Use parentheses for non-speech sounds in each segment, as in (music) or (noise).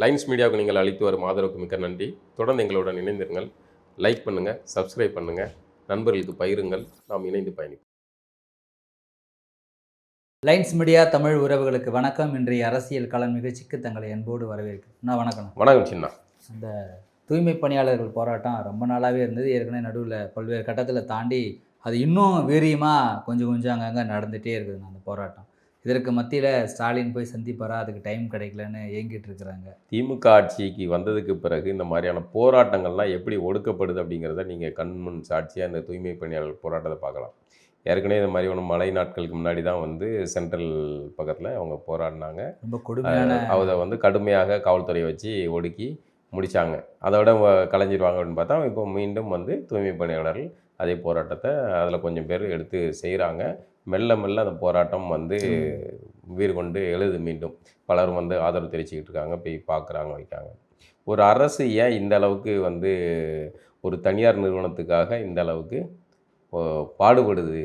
Lines மீடியாவுக்கு நீங்கள் அளித்து வரும் ஆதரவுக்கு மிக்க நன்றி. தொடர்ந்து எங்களுடன் இணைந்திருங்கள். லைக் பண்ணுங்கள் சப்ஸ்கிரைப் பண்ணுங்கள் நண்பர்களுக்கு பகிருங்கள். நாம் இணைந்து பயணிப்போம். லைன்ஸ் மீடியா தமிழ் உறவுகளுக்கு வணக்கம். இன்றைய அரசியல் களம் நிகழ்ச்சிக்கு தங்களை அன்போடு வரவேற்கிறேன். நான் வணக்கம் வணக்கம் சின்ன. அந்த தூய்மை பணியாளர்கள் போராட்டம் ரொம்ப நாளாகவே இருந்தது. ஏற்கனவே நடுவில் பல்வேறு கட்டத்தில் தாண்டி அது இன்னும் வீரியமாக கொஞ்சம் கொஞ்சம் அங்கங்கே நடந்துகிட்டே இருக்குது அந்த போராட்டம். இதற்கு மத்தியில் ஸ்டாலின் போய் சந்திப்பாரா? அதுக்கு டைம் கிடைக்கலன்னு ஏங்கிட்டு இருக்கிறாங்க. திமுக ஆட்சிக்கு வந்ததுக்கு பிறகு இந்த மாதிரியான போராட்டங்கள்லாம் எப்படி ஒடுக்கப்படுது அப்படிங்கிறத நீங்கள் கண்முன் சாட்சியாக இந்த தூய்மை பணியாளர் போராட்டத்தை பார்க்கலாம். ஏற்கனவே இந்த மாதிரி ஒன்று மழை நாட்களுக்கு முன்னாடி தான் வந்து சென்ட்ரல் பக்கத்தில் அவங்க போராடினாங்க. ரொம்ப கொடுமையான அதை வந்து கடுமையாக காவல்துறையை வச்சு ஒடுக்கி முடித்தாங்க அதோட வ- கலைஞ்சிருவாங்க அப்படின்னு பார்த்தா இப்போ மீண்டும் வந்து தூய்மை பணியாளர்கள் அதே போராட்டத்தை அதில் கொஞ்சம் பேர் எடுத்து செய்கிறாங்க மெல்ல மெல்ல அந்த போராட்டம் வந்து வீறு கொண்டு எழுது மீண்டும். பலரும் வந்து ஆதரவு தெரிவிச்சுக்கிட்டு இருக்காங்க போய் பார்க்குறாங்க வைக்காங்க ஒரு அரசு ஏன் இந்த அளவுக்கு வந்து ஒரு தனியார் நிறுவனத்துக்காக இந்த அளவுக்கு பாடுபடுது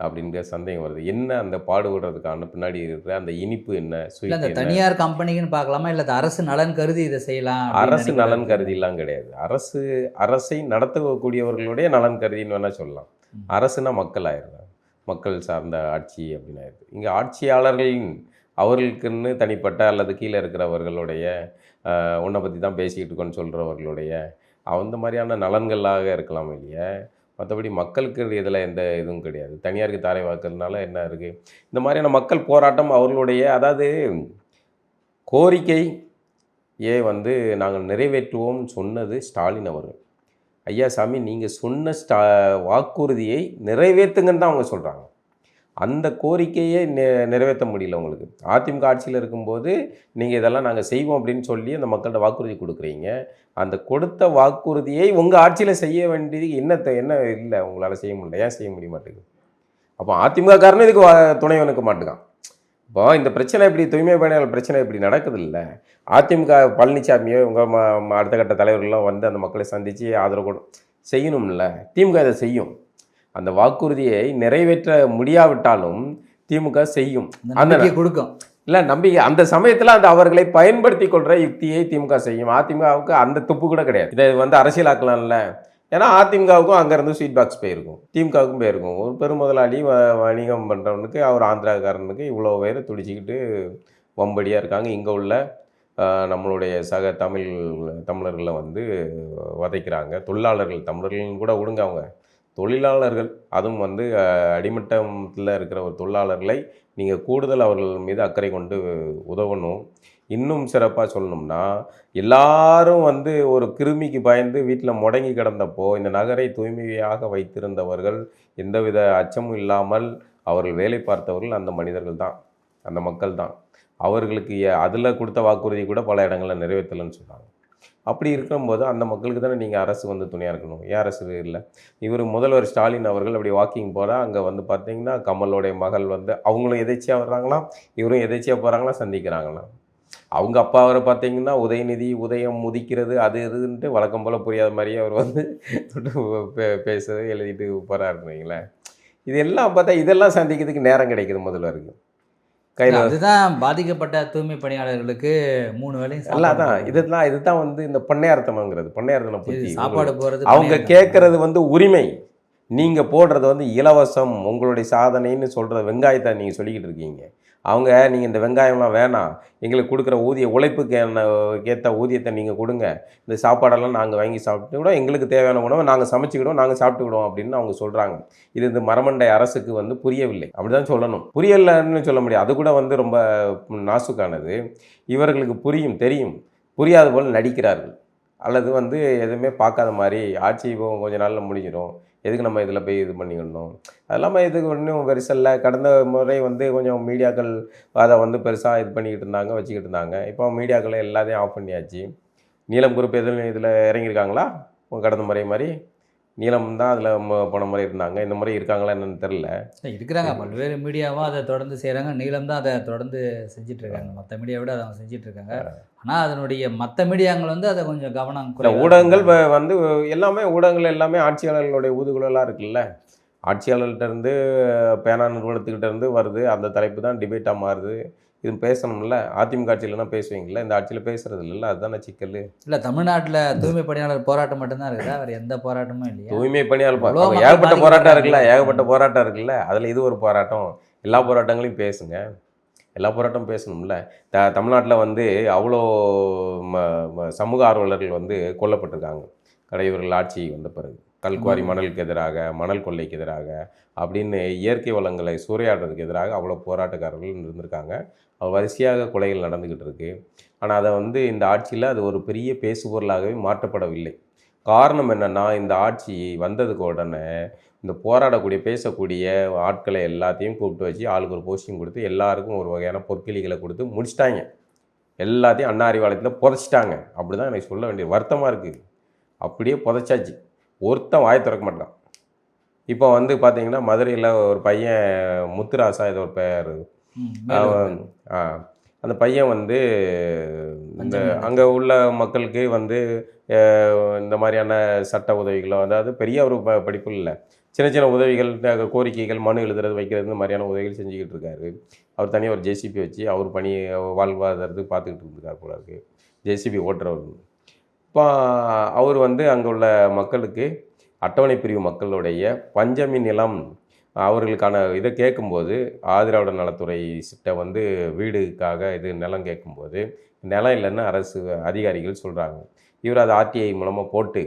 அப்படிங்கிற சந்தேகம் வருது. என்ன அந்த பாடுபடுறதுக்கான பின்னாடி இருக்கிற அந்த இனிப்பு என்ன அந்த? தனியார் கம்பெனிக்குன்னு பார்க்கலாமா இல்லை அது அரசு நலன் கருதி இதை செய்யலாம் அரசு நலன். கருதிலாம் கிடையாது. அரசு அரசை நடத்தக்கூடியவர்களுடைய நலன் கருதின்னு வேணால் சொல்லலாம். அரசுனா மக்கள் ஆயிடுறாங்க. மக்கள் சார்ந்த ஆட்சி அப்படின்னு ஆயிடுது இங்கே ஆட்சியாளர்களின் அவர்களுக்குன்னு தனிப்பட்ட அல்லது கீழே இருக்கிறவர்களுடைய உன்னை பற்றி தான் பேசிக்கிட்டு இருக்கோன்னு சொல்கிறவர்களுடைய அந்த மாதிரியான நலன்களாக இருக்கலாம் இல்லையா? மற்றபடி மக்களுக்கு இதில் எந்த இதுவும் கிடையாது. தனியாருக்கு தாரை வாக்குறதுனால என்ன இருக்குது இந்த மாதிரியான மக்கள் போராட்டம் அவர்களுடைய அதாவது கோரிக்கை ஏ வந்து நாங்கள் நிறைவேற்றுவோம்னு சொன்னது ஸ்டாலின் அவர்கள். ஐயா சாமி நீங்கள் சொன்ன ஸ்டா வாக்குறுதியை நிறைவேற்றுங்கன்னு தான் அவங்க சொல்கிறாங்க அந்த கோரிக்கையை நெ நிறைவேற்ற முடியல உங்களுக்கு. அதிமுக ஆட்சியில் இருக்கும்போது நீங்கள் இதெல்லாம் நாங்கள் செய்வோம் அப்படின்னு சொல்லி அந்த மக்கள்கிட்ட வாக்குறுதி கொடுக்குறீங்க. அந்த கொடுத்த வாக்குறுதியை உங்கள் ஆட்சியில் செய்ய வேண்டியது என்ன என்ன இல்லை? உங்களால் செய்ய முடியல. ஏன் செய்ய முடிய மாட்டேங்குது? அப்போ அதிமுக காரணம் இதுக்கு வா- துணைவனுக்கு மாட்டுக்கான். இப்போ இந்த பிரச்சனை இப்படி தூய்மை பணியாளர் பிரச்சனை இப்படி நடக்குது இல்லை அதிமுக பழனிசாமியோ உங்கள் அடுத்த கட்ட தலைவர்கள்லாம் வந்து அந்த மக்களை சந்தித்து ஆதரவு கொடு செய்யணும்ல? திமுக இதை செய்யும். அந்த வாக்குறுதியை நிறைவேற்ற முடியாவிட்டாலும் திமுக செய்யும். அந்த கொடுக்கும். இல்லை நம்பிக்கை அந்த சமயத்தில் அந்த அவர்களை பயன்படுத்தி கொள்கிற யுக்தியை திமுக செய்யும். அதிமுகவுக்கு அந்த துப்பு கூட கிடையாது. இதை வந்து அரசியலாக்கலாம்ல? ஏன்னா அதிமுகவுக்கும் அங்கேருந்து ஸ்வீட் பாக்ஸ் போயிருக்கும். திமுகவுக்கும் போயிருக்கும். ஒரு பெருமுதலாளி வ வணிகம் பண்ணுறவனுக்கு அவர் ஆந்திராக்காரனுக்கு இவ்வளோ பேர் துடிச்சிக்கிட்டு வம்படியாக இருக்காங்க. இங்கே உள்ள நம்மளுடைய சக தமிழ் தமிழர்களை வந்து வதைக்கிறாங்க. தொழிலாளர்கள் தமிழர்கள்னு கூட விடுங்க அவங்க. தொழிலாளர்கள் அதுவும் வந்து அடிமட்டத்தில் இருக்கிற ஒரு தொழிலாளர்களை நீங்கள் கூடுதல் அவர்கள் மீது அக்கறை கொண்டு உதவணும். இன்னும் சிறப்பாக சொல்லணும்னா எல்லாரும் வந்து ஒரு கிருமிக்கு பயந்து வீட்டில் முடங்கி கிடந்தப்போ இந்த நகரை தூய்மையாக வைத்திருந்தவர்கள் எந்தவித அச்சமும் இல்லாமல் அவர்கள் வேலை பார்த்தவர்கள் அந்த மனிதர்கள் தான் அந்த மக்கள் தான். அவர்களுக்கு அதில் கொடுத்த வாக்குறுதி கூட பல இடங்களில் நிறைவேற்றலைன்னு சொன்னாங்க அப்படி இருக்கும்போது அந்த மக்களுக்கு தானே நீங்கள் அரசு வந்து துணையாக இருக்கணும்? ஏன் அரசு இல்லை? இவர் முதல்வர் ஸ்டாலின் அவர்கள் அப்படி வாக்கிங் போனால் அங்கே வந்து பார்த்தீங்கன்னா கமலோடைய மகள் வந்து அவங்களும் எதேச்சியாக வர்றாங்களாம் இவரும் எதேச்சியாக போகிறாங்களாம் சந்திக்கிறாங்களாம் அவங்க அப்பா அவரை பார்த்தீங்கன்னா உதயநிதி உதயம் முதிக்கிறது அது இதுன்ட்டு வழக்கம் போல் புரியாத மாதிரியே அவர் வந்து (laughs) பேசுறது எழுதிட்டு போகிறாருன்னு வைங்களேன் இது எல்லாம் பார்த்தா இதெல்லாம் சந்திக்கிறதுக்கு நேரம் கிடைக்குது முதல்வருக்கு கையில் அதுதான் பாதிக்கப்பட்ட தூய்மை பணியாளர்களுக்கு மூணு சாப்பாடு அதான் போடுறது. இதுதான் இதுதான் வந்து இந்த பண்ணையார்த்தனங்கிறது பண்ணையார்த்தனம் பற்றி சாப்பாடு போறது அவங்க. கேட்கறது வந்து உரிமை. நீங்கள் போடுறது வந்து இலவசம். உங்களுடைய சாதனைன்னு சொல்கிற வெங்காயத்தை நீங்கள் சொல்லிக்கிட்டு இருக்கீங்க. அவங்க நீங்கள் இந்த வெங்காயம்லாம் வேணாம். எங்களுக்கு கொடுக்குற ஊதிய உழைப்புக்கு என்ன ஏற்ற ஊதியத்தை நீங்கள் கொடுங்க. இந்த சாப்பாடெல்லாம் நாங்கள் வாங்கி சாப்பிட்டுக்கிடுவோம். எங்களுக்கு தேவையான உணவை நாங்கள் சமைச்சிக்கிடுவோம். நாங்கள் சாப்பிட்டுக்கிடுவோம். அப்படின்னு அவங்க சொல்கிறாங்க இது இந்த மரமண்டை அரசுக்கு வந்து புரியவில்லை. அப்படிதான் சொல்லணும். புரியலைன்னு சொல்ல முடியாது. அது கூட வந்து ரொம்ப நாசுக்கானது. இவர்களுக்கு புரியும் தெரியும். புரியாத போல் நடிக்கிறார்கள். அல்லது வந்து எதுவுமே பார்க்காத மாதிரி ஆட்சி கொஞ்சம் நாளில் முடிஞ்சிடும். எதுக்கு நம்ம இதில் போய் இது பண்ணிக்கணும்? அதெல்லாம் இதுக்கு ஒன்றும் பெருசல்ல கடந்த முறை வந்து கொஞ்சம் மீடியாக்கள் அதை வந்து பெருசாக இது பண்ணிக்கிட்டு இருந்தாங்க வச்சுக்கிட்டு இருந்தாங்க. இப்போ மீடியாக்களை எல்லாத்தையும் ஆஃப் பண்ணியாச்சு. நீலம் குரூப் எதுவும் இதில் இறங்கியிருக்காங்களா? கடந்த முறை மாதிரி? நீலம் தான் அதில் போன முறை இருந்தாங்க. இந்த முறை இருக்காங்களா என்னன்னு தெரில இருக்கிறாங்க. பல்வேறு மீடியாவும் அதை தொடர்ந்து செய்கிறாங்க நீளம் தான் அதை தொடர்ந்து செஞ்சுட்டு இருக்காங்க மற்ற மீடியா விட அதை அவங்க செஞ்சுட்டு இருக்காங்க ஆனால் அதனுடைய மற்ற மீடியாங்கள் வந்து அதை கொஞ்சம் கவனம் ஊடகங்கள் வந்து எல்லாமே ஊடகங்கள் எல்லாமே ஆட்சியாளர்களுடைய ஊதுகுழலாக இருக்குல்ல. ஆட்சியாளர்கிட்ட இருந்து பேனா நிறுவனத்துக்கிட்ட இருந்து வருது. அந்த தலைப்பு தான் டிபேட்டாக மாறுது. இது பேசணும்ல? அதிமுக ஆட்சியிலனா பேசுவீங்களா இந்த ஆட்சியில் பேசுறது இல்லைல்ல? அதுதானே சிக்கல். இல்லை தமிழ்நாட்டில் தூய்மை பணியாளர் போராட்டம் மட்டும்தான் இருக்குதா? வேறு எந்த போராட்டமும் இல்லையா? தூய்மை பணியாளர் ஏகப்பட்ட போராட்டம் இருக்குல்ல. ஏகப்பட்ட போராட்டம் இருக்குல்ல? அதில் இது ஒரு போராட்டம். எல்லா போராட்டங்களையும் பேசுங்க. எல்லா போராட்டமும் பேசணும்ல? த தமிழ்நாட்டில் வந்து அவ்வளோ சமூக ஆர்வலர்கள் வந்து கொல்லப்பட்டிருக்காங்க. கடையவர்கள் ஆட்சி வந்த பிறகு. கல்குவாரி மணலுக்கு எதிராக மணல் கொள்ளைக்கு எதிராக அப்படின்னு இயற்கை வளங்களை சூறையாடுறதுக்கு எதிராக அவ்வளோ போராட்டக்காரர்கள் இருந்திருக்காங்க. வரிசையாக கொலைகள் நடந்துக்கிட்டு இருக்கு. ஆனால் அதை வந்து இந்த ஆட்சியில் அது ஒரு பெரிய பேசுபொருளாகவே மாற்றப்படவில்லை. காரணம் என்னன்னா இந்த ஆட்சி வந்ததுக்கு உடனே இந்த போராடக்கூடிய பேசக்கூடிய ஆட்களை எல்லாத்தையும் கூப்பிட்டு வச்சு ஆளுக்கு ஒரு போஸ்டிங் கொடுத்து எல்லாருக்கும் ஒரு வகையான பொற்கிளிகளை கொடுத்து முடிச்சிட்டாங்க. எல்லாத்தையும் அண்ணா அறிவாலயத்தில் புதைச்சிட்டாங்க. அப்படி தான் எனக்கு சொல்ல வேண்டிய வருத்தமாக இருக்குது அப்படியே புதைச்சாச்சு. ஒருத்தன் வாயை திறக்க மாட்டான். இப்போ வந்து பார்த்தீங்கன்னா மதுரையில் ஒரு பையன் முத்துராசா ஏதோ ஒரு பெயர் அந்த பையன் வந்து இந்த. அங்கே உள்ள மக்களுக்கு வந்து இந்த மாதிரியான சட்ட உதவிகளோ அதாவது பெரிய ஒரு ப படிப்பு இல்லை. சின்ன சின்ன உதவிகள் கோரிக்கைகள் மனு எழுதுறது வைக்கிறது இந்த மாதிரியான உதவிகள் செஞ்சுக்கிட்டு இருக்காரு. அவர் தனியாக ஒரு ஜேசிபி வச்சு அவர் பணி வாழ்வாதாரத்துக்கு பார்த்துக்கிட்டு இருந்திருக்கார் போல இருக்கு. ஜேசிபி ஓட்டுறவர். இப்போ அவர் வந்து அங்கே உள்ள மக்களுக்கு அட்டவணை பிரிவு மக்களுடைய பஞ்சமி நிலம் அவர்களுக்கான இதை கேட்கும்போது ஆதிராவிட நலத்துறை சிட்ட வந்து வீடுக்காக இது நிலம் கேட்கும்போது நிலம் இல்லைன்னு அரசு அதிகாரிகள் சொல்கிறாங்க இவர் அதை ஆர்டிஐ மூலமாக போட்டு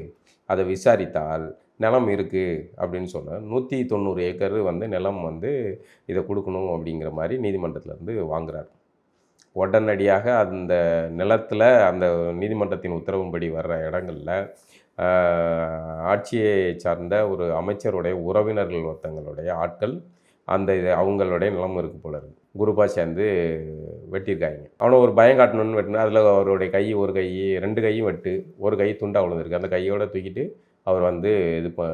அதை விசாரித்தால் நிலம் இருக்குது அப்படின்னு சொன்னால் நூற்றி தொண்ணூறு ஏக்கர் வந்து நிலம் வந்து இதை கொடுக்கணும் அப்படிங்கிற மாதிரி நீதிமன்றத்தில் இருந்து வாங்குறார். உடனடியாக அந்த நிலத்தில் அந்த நீதிமன்றத்தின் உத்தரவும்படி வர்ற இடங்களில் ஆட்சியை சார்ந்த ஒரு அமைச்சருடைய உறவினர்கள் ஒருத்தங்களுடைய ஆட்கள் அந்த இது அவங்களுடைய நிலம் இருக்கு போல இருக்கு. குரூப்பாக சேர்ந்து வெட்டியிருக்காங்க. அவனை ஒரு பயம் காட்டணும்னு வெட்டினா அதில் அவருடைய கை ஒரு கை ரெண்டு கையும் வெட்டு ஒரு கை துண்டா விழுந்திருக்கு அந்த கையோட தூக்கிட்டு அவர் வந்து இது ப-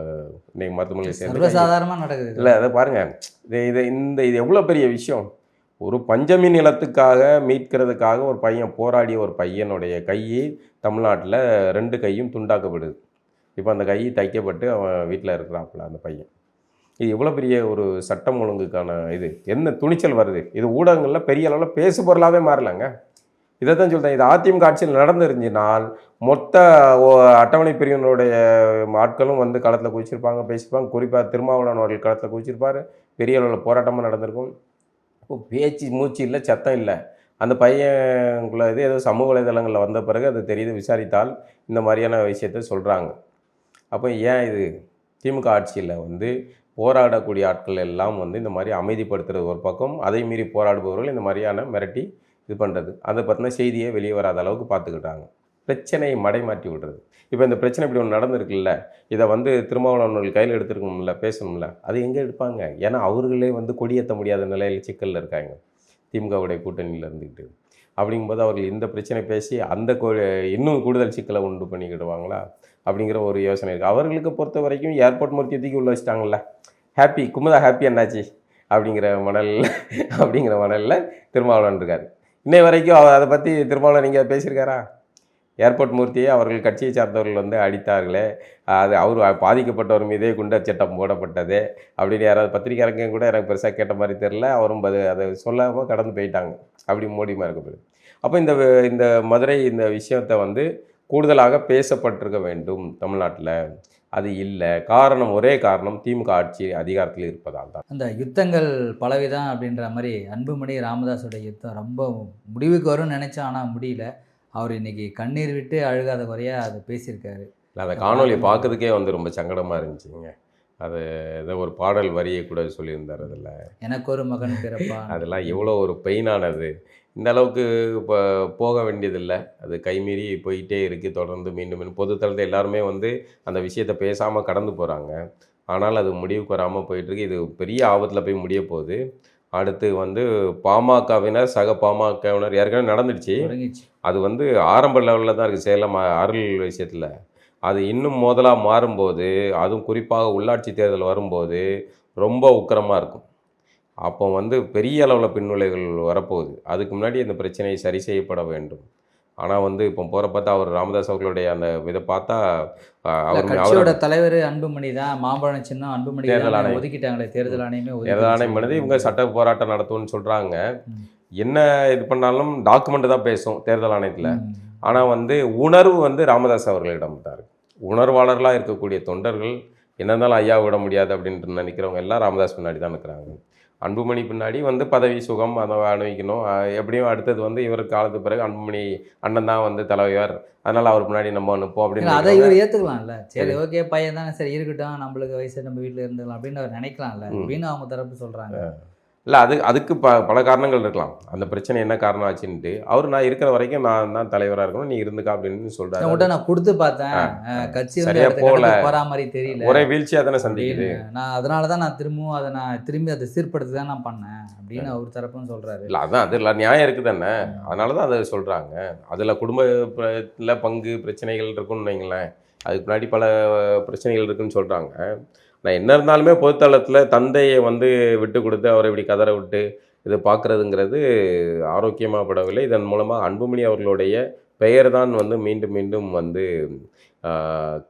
இன்னைக்கு மருத்துவமனையில் சேர்ந்து சர்வசாதாரணமாக நடக்குது இல்லை அதை பாருங்க. இது இது இந்த இது எவ்வளோ பெரிய விஷயம்? ஒரு பஞ்சமி நிலத்துக்காக மீட்கிறதுக்காக ஒரு பையன் போராடிய ஒரு பையனுடைய கை தமிழ்நாட்டில் ரெண்டு கையும் துண்டாக்கப்படுது. இப்போ அந்த கை தைக்கப்பட்டு அவன் வீட்டில் இருக்கிறாப்புல அந்த பையன். இது எவ்வளோ பெரிய ஒரு சட்டம் ஒழுங்குக்கான இது? என்ன துணிச்சல் வருது? இது ஊடகங்களில் பெரிய அளவில் பேசு பொருளாகவே மாறலாங்க. இதை தான் சொல்கிறேன் இது அதிமுக ஆட்சியில் நடந்துருந்துனால் மொத்த ஓ- அட்டவணை பிரிவினருடைய ஆட்களும் வந்து களத்தில் குதிச்சிருப்பாங்க பேசியிருப்பாங்க குறிப்பாக திருமாவளவன் அவர்கள் களத்தில் குதிச்சிருப்பார். பெரிய அளவில் போராட்டமாக நடந்திருக்கும். பேச்சு மூச்சு இல்லை சத்தம் இல்லை. அந்த பையனுக்குள்ள இது ஏதோ சமூக வலைதளங்களில் வந்த பிறகு அது தெரியுது விசாரித்தால் இந்த மாதிரியான விஷயத்த சொல்கிறாங்க அப்போ ஏன் இது? திமுக ஆட்சியில் வந்து போராடக்கூடிய ஆட்கள் எல்லாம் வந்து இந்த மாதிரி அமைதிப்படுத்துறது ஒரு பக்கம் அதை மீறி போராடுபவர்கள் இந்த மாதிரியான மிரட்டி இது பண்ணுறது அதை பற்றின செய்தியை வெளியே வராத அளவுக்கு பார்த்துக்கிட்டாங்க. பிரச்சனையை மடைமாற்றி விடுறது. இப்போ இந்த பிரச்சனை இப்படி ஒன்று நடந்திருக்குல்ல இதை வந்து திருமாவளவர்கள் கையில் எடுத்துருக்கணும்ல பேசணும்ல அது எங்கே எடுப்பாங்க? ஏன்னா அவர்களே வந்து கொடியேற்ற முடியாத நிலையில் சிக்கலில் இருக்காங்க. திமுகவுடைய கூட்டணியில் இருந்துக்கிட்டு அப்படிங்கும்போது அவர்கள் இந்த பிரச்சனை பேசி அந்த இன்னும் கூடுதல் சிக்கலை உண்டு பண்ணிக்கிடுவாங்களா? அப்படிங்கிற ஒரு யோசனை இருக்குது அவர்களுக்கு பொறுத்த வரைக்கும் ஏர்போர்ட் மூர்த்தி தூக்கி உள்ள வச்சிட்டாங்கல்ல. ஹாப்பி குமுதா ஹாப்பி என்னாச்சு அப்படிங்கிற மணலில் அப்படிங்கிற மணலில் திருமாவளவன் இருக்கார். இன்னை வரைக்கும் அவர் அதை பற்றி திருமாவளவன் நீங்கள் பேசியிருக்காரா? ஏர்போர்ட் மூர்த்தியை அவர்கள் கட்சியை சார்ந்தவர்கள் வந்து அடித்தார்களே. அது அவர் பாதிக்கப்பட்டவர் மீதே குண்டர் சட்டம் போடப்பட்டது. அப்படின்னு யாராவது பத்திரிக்கையாளங்க கூட எனக்கு பெருசாக கேட்ட மாதிரி தெரில அவரும் பது அதை சொல்லாமல் கடந்து போயிட்டாங்க. அப்படி மோடிமா இருக்கப்படுது அப்போ இந்த இந்த மதுரை இந்த விஷயத்தை வந்து கூடுதலாக பேசப்பட்டிருக்க வேண்டும் தமிழ்நாட்டில். அது இல்லை. காரணம் ஒரே காரணம் திமுக ஆட்சி அதிகாரத்தில் இருப்பதால் தான். அந்த யுத்தங்கள் பலவிதான் அப்படின்ற மாதிரி அன்புமணி ராமதாஸோட யுத்தம் ரொம்ப முடிவுக்கு வரும்னு நினச்சா ஆனால் முடியல. அவர் இன்னைக்கு கண்ணீர் விட்டு அழுகாத குறையா அதை பேசியிருக்காரு. நான் அந்த காணொலியை பார்க்கறதுக்கே வந்து ரொம்ப சங்கடமாக இருந்துச்சுங்க. அது ஏதோ ஒரு பாடல் வரியை கூட சொல்லியிருந்தார் அதில். எனக்கு ஒரு மகன் பிறப்பான். அதெல்லாம் எவ்வளோ ஒரு பெயினானது. இந்த அளவுக்கு இப்போ போக வேண்டியதில்லை. அது கைமீறி போயிட்டே இருக்குது தொடர்ந்து மீண்டும் மீண்டும் பொதுத்தளத்தில் எல்லாருமே வந்து அந்த விஷயத்தை பேசாமல் கடந்து போகிறாங்க ஆனால் அது முடிவுக்கு வராமல் போயிட்டுருக்கு இது பெரிய ஆபத்தில் போய் முடிய போகுது. அடுத்து வந்து பாமகவினர் சக பாமகவினர் ஏற்கனவே நடந்துடுச்சு. அது வந்து ஆரம்ப லெவலில் தான் இருக்குது சேலம் அருள் விஷயத்தில். அது இன்னும் மோதலாக மாறும்போது அதுவும் குறிப்பாக உள்ளாட்சி தேர்தல் வரும்போது ரொம்ப உக்கிரமாக இருக்கும். அப்போ வந்து பெரிய அளவில் பின்விளைவுகள் வரப்போகுது. அதுக்கு முன்னாடி இந்த பிரச்சனை சரி செய்யப்பட வேண்டும். ஆனால் வந்து இப்போ போகிற பார்த்தா அவர் ராமதாஸ் அவர்களுடைய அந்த இதை பார்த்தா அவர் கட்சியோட அவர் தலைவர் அன்புமணி தான் மாம்பழம் சின்னம் அன்புமணி தேர்தல் ஆணையம். ஒதுக்கிட்டாங்களே தேர்தல் ஆணையமே தேர்தல் ஆணையம் பண்ணது இவங்க. சட்ட போராட்டம் நடத்தும்னு சொல்கிறாங்க. என்ன இது பண்ணாலும் டாக்குமெண்ட் தான் பேசும் தேர்தல் ஆணையத்தில். ஆனால் வந்து உணர்வு வந்து ராமதாஸ் அவர்களிடம் தான் உணர்வாளர்களாக இருக்கக்கூடிய தொண்டர்கள் என்ன இருந்தாலும் ஐயா விட முடியாது அப்படின்ட்டு நினைக்கிறவங்க எல்லாம் ராமதாஸ் பின்னாடி தான் நிற்கிறாங்க அன்புமணி பின்னாடி வந்து பதவி சுகம் அதை அனுபவிக்கணும் எப்படியும் அடுத்தது வந்து இவர் காலத்துக்கு பிறகு அன்புமணி அண்ணன் தான் வந்து தலைவர். அதனால அவர் முன்னாடி நம்ம அனுப்போம் அப்படின்னு அதை. இவர் ஏத்துக்கலாம்ல. சரி ஓகே பையன் தானே சரி இருக்கட்டும். நம்மளுக்கு வயசு நம்ம வீட்ல இருந்துக்கலாம் அப்படின்னு அவர் நினைக்கலாம்ல. அப்படின்னு அவங்க தரப்பு சொல்றாங்க. இல்லை அது அதுக்கு ப பல காரணங்கள் இருக்கலாம். அந்த பிரச்சனை என்ன காரணம் ஆச்சுன்ட்டு அவர் நான் இருக்கிற வரைக்கும் நான் தான் தலைவராக இருக்கணும். நீ இருந்துக்கா அப்படின்னு சொல்றாரு. உங்கள்கிட்ட நான் கொடுத்து பார்த்தேன். கட்சி போல. போற மாதிரி தெரியல. ஒரே வீழ்ச்சியாக தானே சந்திக்குது. நான் அதனால தான் நான் திரும்பவும் அதை நான் திரும்பி அதை சீர்படுத்தி தான் நான் பண்ணேன் அப்படின்னு அவர் தரப்புன்னு சொல்றாரு. இல்லை அதான் அது இல்லை நியாயம் இருக்குது தானே. அதனால தான் அதை சொல்கிறாங்க அதில் குடும்பத்தில் பங்கு பிரச்சனைகள் இருக்குன்னு வைங்களேன். அதுக்கு முன்னாடி பல பிரச்சனைகள் இருக்குன்னு சொல்கிறாங்க நான் என்ன இருந்தாலுமே பொதுத்தளத்தில் தந்தையை வந்து விட்டு கொடுத்து அவரை இப்படி கதற விட்டு இது பார்க்குறதுங்கிறது ஆரோக்கியமாக படவில்லை இதன் மூலமாக அன்புமணி அவர்களுடைய பெயர் தான் வந்து மீண்டும் மீண்டும் வந்து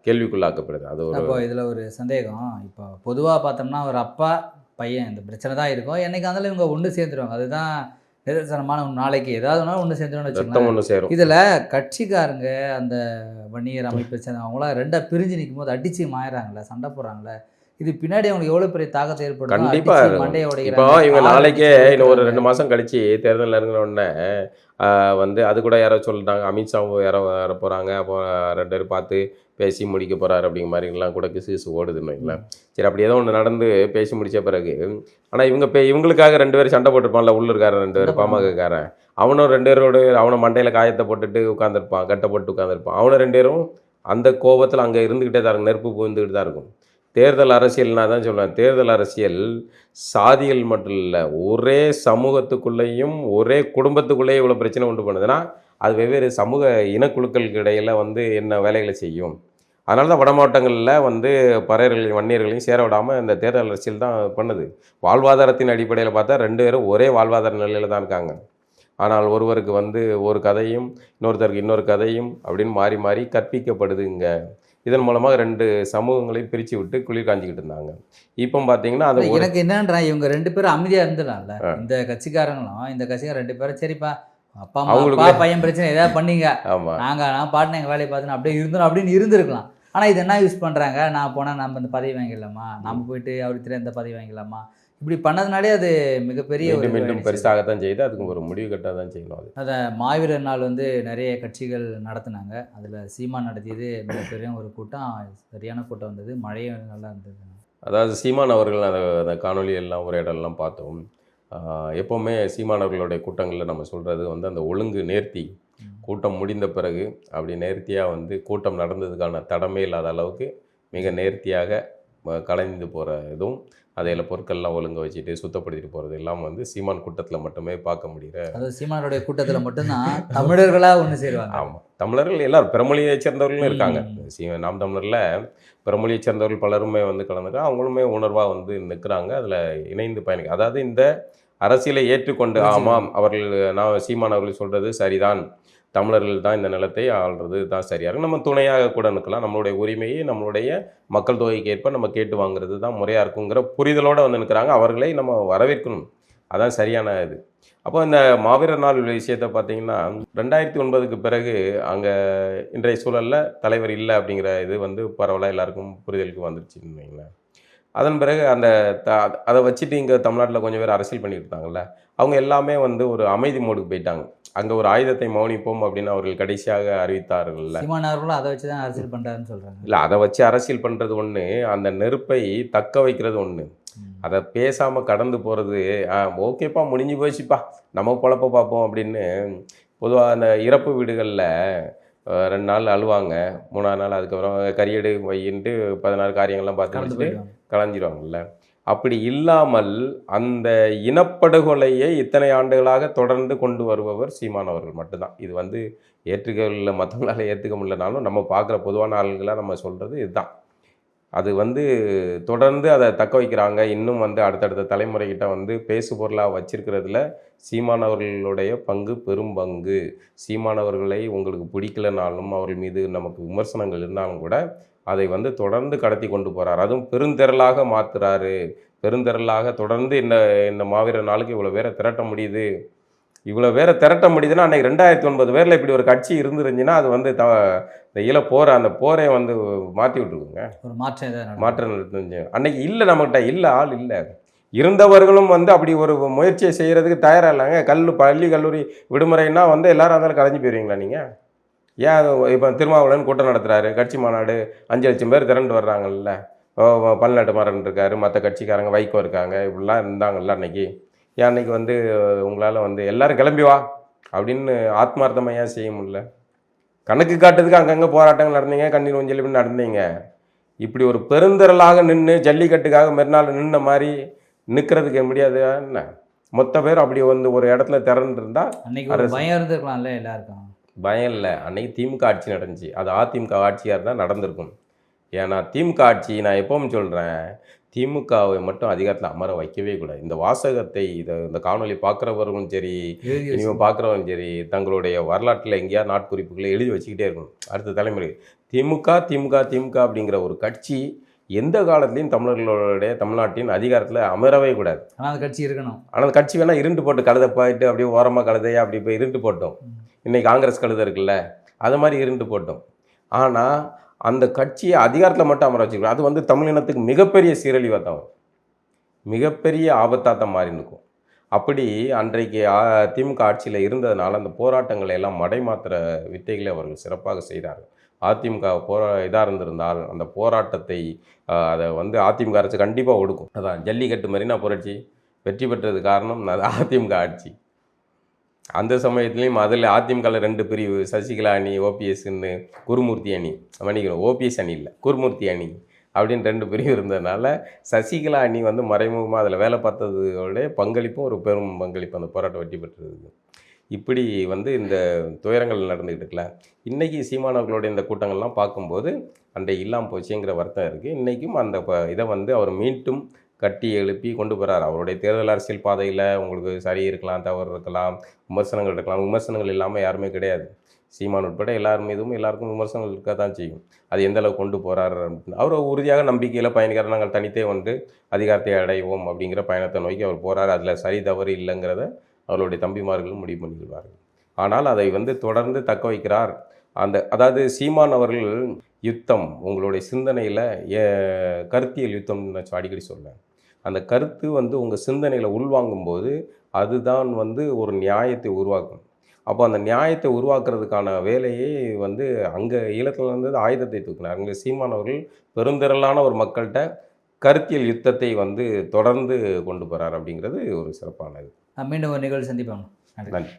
கேள்விக்குள்ளாக்கப்படுது. அது ஒரு இதுல ஒரு சந்தேகம். இப்போ பொதுவா பார்த்தோம்னா ஒரு அப்பா பையன் இந்த பிரச்சனை தான் இருக்கும். என்னைக்கு இருந்தாலும் இவங்க ஒன்று சேர்ந்துருவாங்க. அதுதான் நிதர்சனமான. நாளைக்கு ஏதாவது ஒன்றா வச்சுக்கோங்களேன். ஒன்று சேரும். இதுல கட்சிக்காரங்க அந்த வன்னியர் அமைப்பை சேர்ந்த அவங்களாம் ரெண்டா பிரிஞ்சு நிற்கும் போது அடிச்சு மாயறாங்கல்ல சண்டை போடுறாங்கல்ல. இது பின்னாடி அவங்களுக்கு எவ்வளவு பெரிய தாக்கத்தை ஏற்படும் கண்டிப்பா அடிச்சு இருக்கும். மண்டையை இப்போ இவங்க நாளைக்கே இன்னும் ஒரு. ரெண்டு மாதம் கழிச்சு தேர்தல் நெருங்கின உடனே வந்து அது கூட யாரோ சொல்லிட்டாங்க அமித்ஷா யாரோ வர போகிறாங்க அப்போ ரெண்டு பேரும் பார்த்து பேசி முடிக்க போகிறாரு அப்படிங்கிற மாதிரிலாம் கூட கிசு ஓடுதுன்னு வைங்களேன் சரி அப்படி ஏதோ ஒன்று நடந்து பேசி முடிச்ச பிறகு ஆனால் இவங்க இப்போ இவங்களுக்காக ரெண்டு பேரும் சண்டை போட்டிருப்பான்ல உள்ளூர்காரன் ரெண்டு பேர் பாமகக்காரன் அவனும் ரெண்டு பேரோட அவனை மண்டையில் காயத்தை போட்டுட்டு உட்காந்துருப்பான் கட்டை போட்டு உட்காந்துருப்பான் அவனும் ரெண்டு பேரும் அந்த கோபத்தில் அங்கே இருந்துக்கிட்டே தான் இருக்கும் நெருப்பு புகுந்துக்கிட்டு தான் இருக்கும். தேர்தல் அரசியல்னா தான் சொல்லுவேன் தேர்தல் அரசியல் சாதிகள் மட்டும் இல்லை ஒரே சமூகத்துக்குள்ளேயும் ஒரே குடும்பத்துக்குள்ளேயே இவ்வளோ பிரச்சனை உண்டு பண்ணுதுன்னா அது வெவ்வேறு சமூக இனக்குழுக்களுக்கு இடையில் வந்து என்ன வேலைகளை செய்யும். அதனால தான் வட மாவட்டங்களில் வந்து பறையர்களையும் வன்னியர்களையும் சேர விடாமல் இந்த தேர்தல் அரசியல் தான் பண்ணுது. வாழ்வாதாரத்தின் அடிப்படையில் பார்த்தா ரெண்டு பேரும் ஒரே வாழ்வாதார நிலையில் தான் இருக்காங்க. ஆனால் ஒருவருக்கு வந்து ஒரு கதையும் இன்னொருத்தருக்கு இன்னொரு கதையும் அப்படின்னு மாறி மாறி கற்பிக்கப்படுது இங்கே இதன் மூலமாக ரெண்டு சமூகங்களையும் பிரித்து விட்டு குளிர் காஞ்சிக்கிட்டு இருந்தாங்க. இப்போ பார்த்தீங்கன்னா அது எனக்கு என்னன்றா இவங்க ரெண்டு பேரும் அமைதியா இருந்துடலாம்ல. இந்த கட்சிக்காரங்களும் இந்த கட்சிக்கார ரெண்டு பேரும் சரிப்பா அப்பா அம்மா பையன் பிரச்சனை ஏதாவது பண்ணீங்க. ஆமாம் நாங்க நான் பாட்டு எங்க வேலையை பார்த்து அப்படியே இருந்தோம் அப்படின்னு இருந்திருக்கலாம். ஆனா இது என்ன யூஸ் பண்றாங்க? நான் போனா நம்ம இந்த பதவி வாங்கிடலாமா? நம்ம போயிட்டு அவருக்கு தெரியாத இந்த பதவி வாங்கிடலாமா? இப்படி பண்ணதுனாலே அது மிகப்பெரிய ஒரு மீண்டும். பெருசாகத்தான் செய்யுது அதுக்கு ஒரு முடிவு கட்டாக தான் செய்யணும் அது. அதை மாவீரர் நாள் வந்து நிறைய கட்சிகள் நடத்துனாங்க. அதில் சீமான் நடத்தியது மிகப்பெரிய ஒரு கூட்டம். சரியான கூட்டம் வந்தது. மழையும் நல்லா இருந்தது. அதாவது சீமான் அவர்கள் அந்த அந்த காணொளி எல்லாம் உரையாடலாம் பார்த்தோம் எப்போவுமே சீமான் அவர்களுடைய கூட்டங்களில் நம்ம சொல்கிறது வந்து அந்த ஒழுங்கு நேர்த்தி. கூட்டம் முடிந்த பிறகு அப்படி நேர்த்தியாக வந்து கூட்டம் நடந்ததுக்கான தடமே இல்லாத அளவுக்கு மிக நேர்த்தியாக கலைந்து போகிற இதுவும் அதில் பொருட்கள்லாம் ஒழுங்க வச்சுட்டு சுத்தப்படுத்திட்டு போகிறது எல்லாம் வந்து சீமான் கூட்டத்தில் மட்டுமே பார்க்க முடிகிற அதாவது சீமானுடைய கூட்டத்தில் மட்டும்தான் தமிழர்களா ஒன்று சேருவாங்க. ஆமாம் தமிழர்கள் எல்லாரும் பிறமொழியை சேர்ந்தவர்களும் இருக்காங்க. சீ- நாம் தமிழரில் பிறமொழியை சேர்ந்தவர்கள் பலருமே வந்து கலந்துக்க அவங்களுமே உணர்வாக வந்து நிற்கிறாங்க அதில் இணைந்து பயணிக்க அதாவது இந்த அரசியலை ஏற்றுக்கொண்டு. ஆமாம் அவர்கள் நான் சீமான் அவர்கள் சொல்கிறது சரிதான். தமிழர்கள் தான் இந்த நிலத்தை ஆள்றது தான் சரியாக இருக்கும் நம்ம துணையாக கூட நிற்கலாம். நம்மளுடைய உரிமையை நம்மளுடைய மக்கள் தொகைக்கு ஏற்ப நம்ம கேட்டு வாங்குறது தான் முறையாக இருக்குங்கிற புரிதலோடு வந்து நிற்கிறாங்க. அவர்களை நம்ம வரவேற்கணும். அதான் சரியான இது. அப்போ இந்த மாவீரர் நாள் விஷயத்தை பார்த்தீங்கன்னா ரெண்டாயிரத்தி ஒன்பதுக்கு பிறகு அங்கே இன்றைய சூழலில் தலைவர் இல்லை அப்படிங்கிற இது வந்து பரவலாக எல்லாருக்கும் புரிதலுக்கு வந்துருச்சுன்னு வைங்களேன். அதன் பிறகு அந்த த அதை வச்சுட்டு இங்கே தமிழ்நாட்டில் கொஞ்சம் பேர் அரசியல் பண்ணிட்டு இருந்தாங்கல்ல. அவங்க எல்லாமே வந்து ஒரு அமைதி மோடுக்கு போயிட்டாங்க. அங்கே ஒரு ஆயுதத்தை மௌனிப்போம் அப்படின்னு அவர்கள் கடைசியாக அறிவித்தார்கள்ல. சீமான் அவர்களும் அதை வச்சு தான் அரசியல் பண்றாருன்னு சொல்றாங்க. இல்லை அதை வச்சு அரசியல் பண்ணுறது ஒன்று அந்த நெருப்பை தக்க வைக்கிறது ஒன்று. அதை பேசாமல் கடந்து போகிறது ஓகேப்பா முடிஞ்சு போச்சுப்பா. நம்ம பொழப்ப பார்ப்போம் அப்படின்னு பொதுவாக அந்த இறப்பு வீடுகளில் ரெண்டு நாள் அழுவாங்க. மூணாவது நாள் அதுக்கப்புறம் கரியடு வையின்ட்டு பதினாறு காரியங்கள்லாம் பார்த்து கலைஞ்சிருவாங்கல்ல. அப்படி இல்லாமல் அந்த இனப்படுகொலையை இத்தனை ஆண்டுகளாக தொடர்ந்து கொண்டு வருபவர் சீமான் அவர்கள் மட்டும்தான். இது வந்து ஏற்றுக்கல மற்றவங்களால் ஏற்றுக்க முடியலனாலும் நம்ம பார்க்குற பொதுவான ஆளுங்களாக நம்ம சொல்கிறது இதுதான். அது வந்து தொடர்ந்து அதை தக்க வைக்கிறாங்க. இன்னும் வந்து அடுத்தடுத்த தலைமுறைகிட்ட வந்து பேசு பொருளாக வச்சிருக்கிறதுல சீமானவர்களுடைய பங்கு பெரும் பங்கு. சீமானவர்களை உங்களுக்கு பிடிக்கலனாலும் அவர்கள் மீது நமக்கு விமர்சனங்கள் இருந்தாலும் கூட அதை வந்து தொடர்ந்து கடத்தி கொண்டு போகிறார் அதுவும் பெருந்திரளாக மாத்துறாரு. பெருந்திரளாக தொடர்ந்து இந்த இந்த மாவீரர் நாளுக்கு இவ்வளோ பேரை திரட்ட முடியுது? இவ்வளோ பேரை திரட்ட முடியுதுன்னா அன்னைக்கு ரெண்டாயிரத்தி ஒன்பது பேரில் இப்படி ஒரு கட்சி இருந்துருந்துச்சுன்னா அது வந்து த இந்த ஈழ போரை அந்த போரை வந்து மாற்றி விட்டுருக்குங்க ஒரு மாற்றம். மாற்றம் இருந்துச்சு அன்னைக்கு இல்லை நம்மகிட்ட இல்லை ஆள் இல்லை. இருந்தவர்களும் வந்து அப்படி ஒரு முயற்சியை செய்கிறதுக்கு தயாராக இல்லைங்க. கல் பள்ளி கல்லூரி விடுமுறைன்னா வந்து எல்லாரும் இருந்தாலும் கலைஞ்சு போயிருவீங்களா நீங்கள் ஏன் இப்போ திருமாவளவன் கூட்டம் நடத்துகிறாரு கட்சி மாநாடு அஞ்சு லட்சம் பேர் திரண்டு வர்றாங்கல்ல. பல்நாட்டு மரன் இருக்காரு மற்ற கட்சிக்காரங்க வைகோ இருக்காங்க இப்படிலாம் இருந்தாங்கல்ல அன்னைக்கு. ஏன் அன்னைக்கு வந்து உங்களால் வந்து எல்லாரும் கிளம்பி வா அப்படின்னு ஆத்மார்த்தமாக ஏன் செய்ய முடியல? கணக்கு காட்டுறதுக்கு அங்கங்கே போராட்டங்கள் நடந்தீங்க கண்ணீர் ஒஞ்சலி இப்படி நடந்தீங்க. இப்படி ஒரு பெருந்திரளாக நின்று ஜல்லிக்கட்டுக்காக மறுநாள் நின்ன மாதிரி நிற்கிறதுக்கு முடியாது என்ன? மொத்த பேர் அப்படி வந்து ஒரு இடத்துல திறந்து இருந்தா அன்னைக்கு. பயம் இருந்திருக்கலாம்ல எல்லாருக்கும். பயம் இல்லை. அன்னைக்கு திமுக ஆட்சி நடந்துச்சு. அது அதிமுக ஆட்சியாக இருந்தால் நடந்திருக்கும். ஏன்னா திமுக ஆட்சி நான் எப்பவும் சொல்கிறேன் திமுகவை மட்டும் அதிகாரத்தில் அமர வைக்கவே கூடாது. இந்த வாசகத்தை இதை இந்த காணொளி பார்க்குறவர்களும் சரி இனிமேல் பார்க்குறவங்க சரி தங்களுடைய வரலாற்றில் எங்கேயா நாட்குறிப்புகளை எழுதி வச்சுக்கிட்டே இருக்கணும். அடுத்த தலைமுறை. திமுக திமுக திமுக அப்படிங்கிற ஒரு கட்சி எந்த காலத்துலையும் தமிழர்களுடைய தமிழ்நாட்டின் அதிகாரத்தில் அமரவே கூடாது. ஆனா அந்த கட்சி இருக்கணும். ஆனால் அந்த கட்சி வேணால் இருண்டு போட்டு கழுதை போயிட்டு அப்படியே ஓரமாக கழுதையா அப்படி போய் இருண்டு போட்டோம். இன்றைக்கி காங்கிரஸ் கழுதை இருக்குல்ல அது மாதிரி இருண்டு போட்டோம். ஆனால் அந்த கட்சியை அதிகாரத்தில் மட்டும் அமர வச்சுருக்கோம் அது வந்து தமிழினத்துக்கு மிகப்பெரிய சீரழிவாக தான் மிகப்பெரிய ஆபத்தாக தான் மாறி நிற்கும். அப்படி அன்றைக்கு திமுக ஆட்சியில் இருந்ததுனால அந்த போராட்டங்களை எல்லாம் மடைமாத்திர வித்தைகளை அவர்கள் சிறப்பாக செய்தார்கள். அதிமுக போரா இதாக இருந்திருந்தால் அந்த போராட்டத்தை அதை வந்து அதிமுக அரசு கண்டிப்பாக ஒடுக்கும். அதான் ஜல்லிக்கட்டு மெரினா புரட்சி. வெற்றி பெற்றது காரணம் அதிமுக ஆட்சி. அந்த சமயத்துலேயும் அதில் அதிமுகவில் ரெண்டு பிரிவு சசிகலா அணி ஓபிஎஸ்ன்னு குருமூர்த்தி அணி. மன்னிக்கிறோம் ஓபிஎஸ் அணி இல்லை குருமூர்த்தி அணி அப்படின்னு ரெண்டு பிரிவு இருந்ததுனால சசிகலா அணி வந்து மறைமுகமாக அதில் வேலை பார்த்ததோட பங்களிப்பும் ஒரு பெரும் பங்களிப்பு அந்த போராட்டம் வெற்றி பெற்றிருக்கு இப்படி வந்து இந்த துயரங்கள் நடந்துகிட்டு இருக்கல இன்றைக்கி சீமானவர்களுடைய இந்த கூட்டங்கள்லாம் பார்க்கும்போது அன்றை இல்லாமல் போச்சுங்கிற வருத்தம் இருக்குது இன்றைக்கும் அந்த ப- இதை வந்து அவர் மீண்டும் கட்டி எழுப்பி கொண்டு போகிறார் அவருடைய தேர்தல் அரசியல் பாதையில் உங்களுக்கு சரி இருக்கலாம் தவறு இருக்கலாம் விமர்சனங்கள் இருக்கலாம். விமர்சனங்கள் இல்லாமல் யாருமே கிடையாது. சீமான் உட்பட எல்லார் மீதும் எல்லாருக்கும் விமர்சனங்கள் இருக்க தான் செய்யும். அது எந்த அளவுக்கு கொண்டு போகிறார் அவர் உறுதியாக நம்பிக்கையில் பயணிக்கிறார். நாங்கள் தனித்தே வந்து அதிகாரத்தை அடைவோம் அப்படிங்கிற பயணத்தை நோக்கி அவர் போகிறார் அதில் சரி தவறு இல்லைங்கிறத அவருடைய தம்பிமார்களும் முடிவு பண்ணிடுவார்கள். ஆனால் அதை வந்து தொடர்ந்து தக்க வைக்கிறார். அந்த அதாவது சீமான் அவர்கள் யுத்தம் உங்களுடைய சிந்தனையில் கருத்தியல் யுத்தம்னு நான் அடிக்கடி சொல்லுவேன் அந்த கருத்து வந்து உங்கள் சிந்தனையில் உள்வாங்கும்போது அதுதான் வந்து ஒரு நியாயத்தை உருவாக்கும். அப்போ அந்த நியாயத்தை உருவாக்குறதுக்கான வேலையை வந்து அங்கே ஈழத்தில் இருந்தது ஆயுதத்தை தூக்கினார். அங்கே சீமான் அவர்கள் பெருந்திரளான ஒரு மக்கள்கிட்ட கருத்தியல் யுத்தத்தை வந்து தொடர்ந்து கொண்டு போகிறார் அப்படிங்கிறது ஒரு சிறப்பானது மீண்டும் ஒரு நிகழ்வு சந்திப்பாங்க நன்றி. நன்றி.